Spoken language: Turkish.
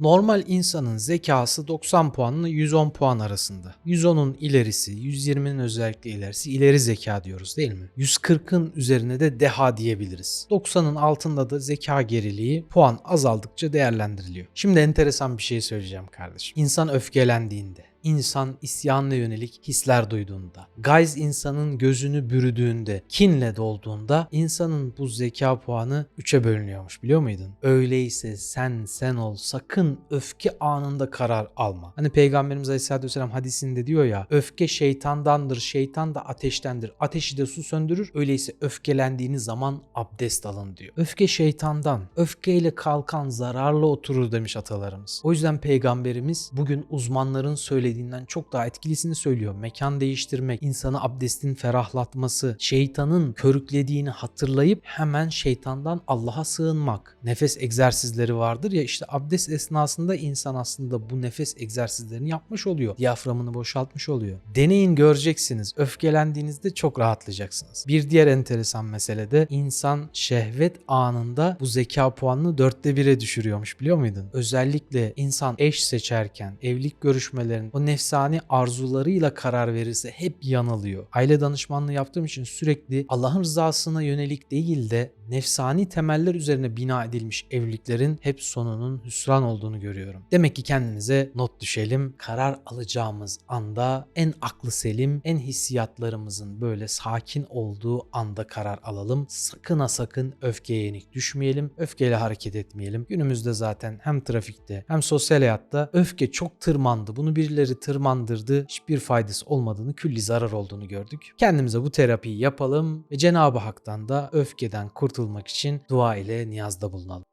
Normal insanın zekası 90 puanla 110 puan arasında. 110'un ilerisi, 120'nin özellikle ilerisi ileri zeka diyoruz değil mi? 140'ın üzerine de deha diyebiliriz. 90'ın altında da zeka geriliği puan azaldıkça değerlendiriliyor. Şimdi enteresan bir şey söyleyeceğim kardeşim. İnsan öfkelendiğinde, insan isyanla yönelik hisler duyduğunda, gayz insanın gözünü bürüdüğünde, kinle dolduğunda insanın bu zeka puanı 3'e bölünüyormuş biliyor muydun? Öyleyse sen sen ol sakın öfke anında karar alma. Hani Peygamberimiz Aleyhisselatü Vesselam hadisinde diyor ya öfke şeytandandır, şeytan da ateştendir. Ateşi de su söndürür. Öyleyse öfkelendiğiniz zaman abdest alın diyor. Öfke şeytandan. Öfkeyle kalkan zararlı oturur demiş atalarımız. O yüzden Peygamberimiz bugün uzmanların söylediğinden çok daha etkilisini söylüyor. Mekan değiştirmek, insanı abdestin ferahlatması, şeytanın körüklediğini hatırlayıp hemen şeytandan Allah'a sığınmak. Nefes egzersizleri vardır ya işte abdest esnasında insan aslında bu nefes egzersizlerini yapmış oluyor. Diyaframını boşaltmış oluyor. Deneyin göreceksiniz. Öfkelendiğinizde çok rahatlayacaksınız. Bir diğer enteresan mesele de insan şehvet anında bu zeka puanını dörtte bire düşürüyormuş biliyor muydun? Özellikle insan eş seçerken, evlilik görüşmelerinde o nefsani arzularıyla karar verirse hep yanılıyor. Aile danışmanlığı yaptığım için sürekli Allah'ın rızasına yönelik değil de nefsani temeller üzerine bina edilmiş evliliklerin hep sonunun hüsran olduğunu görüyorum. Demek ki kendimize not düşelim. Karar alacağımız anda en aklı selim, en hissiyatlarımızın böyle sakin olduğu anda karar alalım. Sakın ha sakın öfkeye yenik düşmeyelim. Öfkeyle hareket etmeyelim. Günümüzde zaten hem trafikte hem sosyal hayatta öfke çok tırmandı. Bunu birileri tırmandırdı. Hiçbir faydası olmadığını, külli zarar olduğunu gördük. Kendimize bu terapiyi yapalım ve Cenab-ı Hak'tan da öfkeden kurtulmak için dua ile niyazda bulunalım.